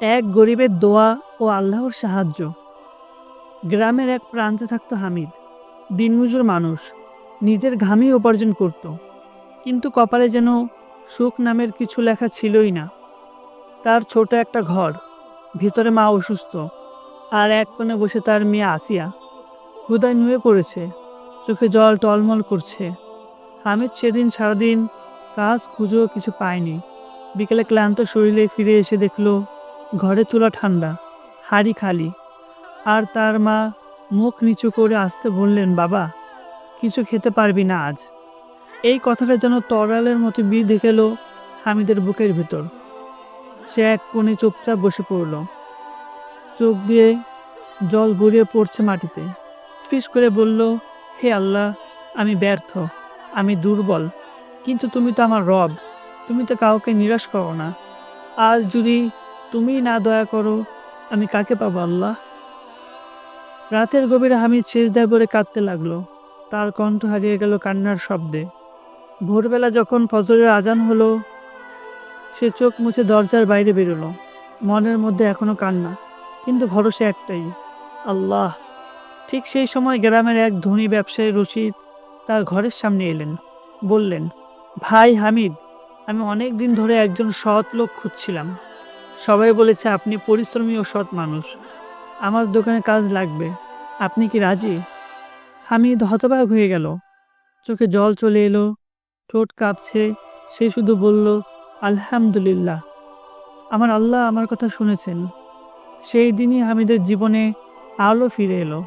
এক গরিবের দোয়া ও আল্লাহর সাহায্য। গ্রামের এক প্রান্তে থাকত হামিদ। দিনমজুর মানুষ। নিজের ঘামেই উপার্জন করত। কিন্তু কপালে যেন সুখ নামের কিছু লেখা ছিলই না। তার ছোট একটা ঘর। ভিতরে মা অসুস্থ। আর এক কোণে বসে তার মেয়ে আসিয়া ক্ষুদায় নুয়ে পড়েছে। চোখে জল টলমল করছে। হামিদ সেদিন সারাদিন কাজ খুঁজেও কিছু পায়নি। বিকেলে ক্লান্ত শরীরে ফিরে এসে দেখল ঘরে চুলা ঠান্ডা, হাড়ি খালি। আর তার মা মুখ নিচু করে আসতে বললেন, বাবা, কিছু খেতে পারবি না আজ। এই কথাটা যেন তরালের মতো বিধে গেল হামিদের বুকের ভেতর। সে এক কোণে চুপচাপ বসে পড়ল। চোখ দিয়ে জল গড়িয়ে পড়ছে মাটিতে। ফিস করে বলল, হে আল্লাহ, আমি ব্যর্থ, আমি দুর্বল। কিন্তু তুমি তো আমার রব, তুমি তো কাউকে নিরাশ করো না। আজ যদি তুমি না দয়া করো, আমি কাকে পাবো আল্লাহ? রাতের গভীরে হামিদ শেষ দায় পরে কাঁদতে লাগল। তার কণ্ঠ হারিয়ে গেল কান্নার শব্দে। ভোরবেলা যখন ফজরের আজান হলো, সে চোখ মুছে দরজার বাইরে বেরোলো। মনের মধ্যে এখনও কান্না, কিন্তু ভরসা একটাই, আল্লাহ। ঠিক সেই সময় গ্রামের এক ধনী ব্যবসায়ী রশিদ তার ঘরের সামনে এলেন। বললেন, ভাই হামিদ, আমি অনেক দিন ধরে একজন সৎ লোক খুঁজছিলাম। সবাই বলেছে, আপনি পরিশ্রমী ও সৎ মানুষ। আমার দোকানে কাজ লাগবে। আপনি কি রাজি? হামিদ হতবাক হয়ে গেল। চোখে জল চলে এলো, ঠোঁট কাঁপছে। সে শুধু বলল, আলহামদুলিল্লাহ। আমার আল্লাহ আমার কথা শুনেছেন। সেই দিনই হামিদের জীবনে আলো ফিরে এলো।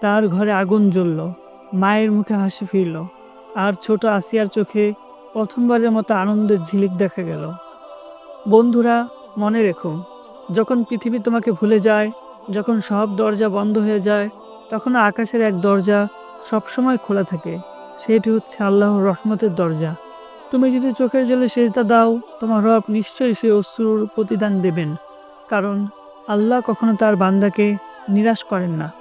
তার ঘরে আগুন জ্বলল। মায়ের মুখে হাসি ফিরল। আর ছোট আসিয়ার চোখে প্রথমবারের মতো আনন্দের ঝিলিক দেখা গেল। বন্ধুরা মনে রেখো, যখন পৃথিবী তোমাকে ভুলে যায়, যখন সব দরজা বন্ধ হয়ে যায়, তখন আকাশের এক দরজা সবসময় খোলা থাকে। সেটি হচ্ছে আল্লাহর রহমতের দরজা। তুমি যদি চোখের জলে সেজদা দাও, তোমার রব নিশ্চয়ই সেই অশ্রুর প্রতিদান দেবেন। কারণ আল্লাহ কখনো তার বান্দাকে নিরাশ করেন না।